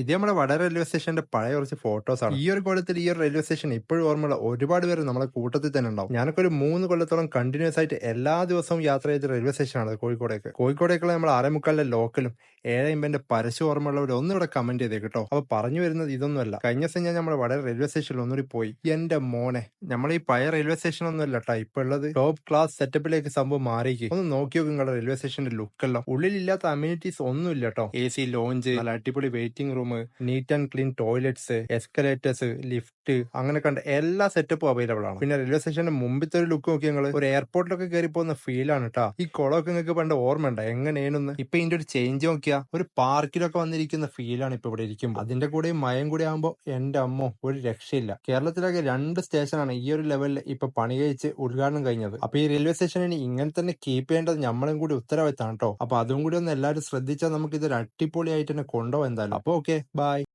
ഇത് നമ്മുടെ വട റെയിൽവേ സ്റ്റേഷന്റെ പഴയ കുറച്ച് ഫോട്ടോസ് ആണ്. ഈ ഒരു കൊല്ലത്തിൽ ഈ ഒരു റെയിൽവേ സ്റ്റേഷൻ ഇപ്പോഴും ഓർമ്മയുള്ള ഒരുപാട് പേര് നമ്മുടെ കൂട്ടത്തിൽ തന്നെ ഉണ്ടാവും. ഞാനൊക്കെ ഒരു മൂന്ന് കൊല്ലത്തോളം കണ്ടിന്യൂസ് ആയിട്ട് എല്ലാ ദിവസവും യാത്ര ചെയ്ത റെയിൽവേ സ്റ്റേഷനാണ് കോഴിക്കോടേക്ക്. കോഴിക്കോടേക്കുള്ള നമ്മൾ ആരമുക്കാലിലെ ലോക്കലും ഏഴയമ്പന്റെ പരശു ഓർമ്മയുള്ളവർ ഒന്നും ഇവിടെ കമന്റ് ചെയ്തേ കേട്ടോ അപ്പൊ പറഞ്ഞു വരുന്നത് ഇതൊന്നുമല്ല കഴിഞ്ഞ ദിവസം ഞാൻ നമ്മുടെ വട റെയിൽവേ സ്റ്റേഷനിൽ ഒന്നുകൂടി പോയി. എന്റെ മോനെ നമ്മൾ ഈ പഴയ റെയിൽവേ സ്റ്റേഷൻ ഒന്നും അല്ല കേട്ടോ ഇപ്പൊ ഉള്ളത്. ടോപ്പ് ക്ലാസ് സെറ്റപ്പിലേക്ക് സംഭവം മാറിക്ക് ഒന്ന് നോക്കി നോക്കും നിങ്ങളുടെ റെയിൽവേ സ്റ്റേഷന്റെ ലുക്കെല്ലാം ഉള്ളിലില്ലാത്ത അമ്യൂണിറ്റീസ് ഒന്നും ഇല്ല കേട്ടോ എ സി ലോഞ്ച് നല്ല അടിപൊളി waiting room neat and clean toilets escalators lift അങ്ങനെ കണ്ട എല്ലാ സെറ്റപ്പും അവൈലബിൾ ആണ്. പിന്നെ റെയിൽവേ സ്റ്റേഷന്റെ മുമ്പിത്തെ ഒരു ലുക്ക് നോക്കി നിങ്ങൾ ഒരു എയർപോർട്ടിലൊക്കെ കയറി പോകുന്ന ഫീൽ ആണ് കേട്ടോ ഈ കുളമൊക്കെ നിങ്ങൾക്ക് പണ്ട് ഓർമ്മ ഉണ്ട്? എങ്ങനെയാണെന്ന്? ഇപ്പൊ ഇതിന്റെ ഒരു ചേഞ്ച് നോക്കിയാ ഒരു പാർക്കിലൊക്കെ വന്നിരിക്കുന്ന ഫീലാണ് ഇപ്പൊ ഇവിടെ ഇരിക്കുമ്പോൾ അതിന്റെ കൂടെ മയം കൂടി ആകുമ്പോൾ എന്റെ അമ്മോ ഒരു രക്ഷയില്ല. കേരളത്തിലൊക്കെ രണ്ട് സ്റ്റേഷനാണ് ഈ ഒരു ലെവലിൽ ഇപ്പൊ പണി കഴിച്ച് ഉദ്ഘാടനം കഴിഞ്ഞത്. അപ്പൊ ഈ റെയിൽവേ സ്റ്റേഷനിൽ ഇങ്ങനെ തന്നെ കീപ്പ് ചെയ്യേണ്ടത് നമ്മളും കൂടി ഉത്തരവാദിത്തമാണ് കേട്ടോ അപ്പൊ അതും കൂടി ഒന്ന് എല്ലാവരും ശ്രദ്ധിച്ചാൽ നമുക്ക് ഇതൊരു അടിപൊളിയായിട്ട് തന്നെ കൊണ്ടോ എന്തായാലും. അപ്പൊ ഓക്കെ Bye.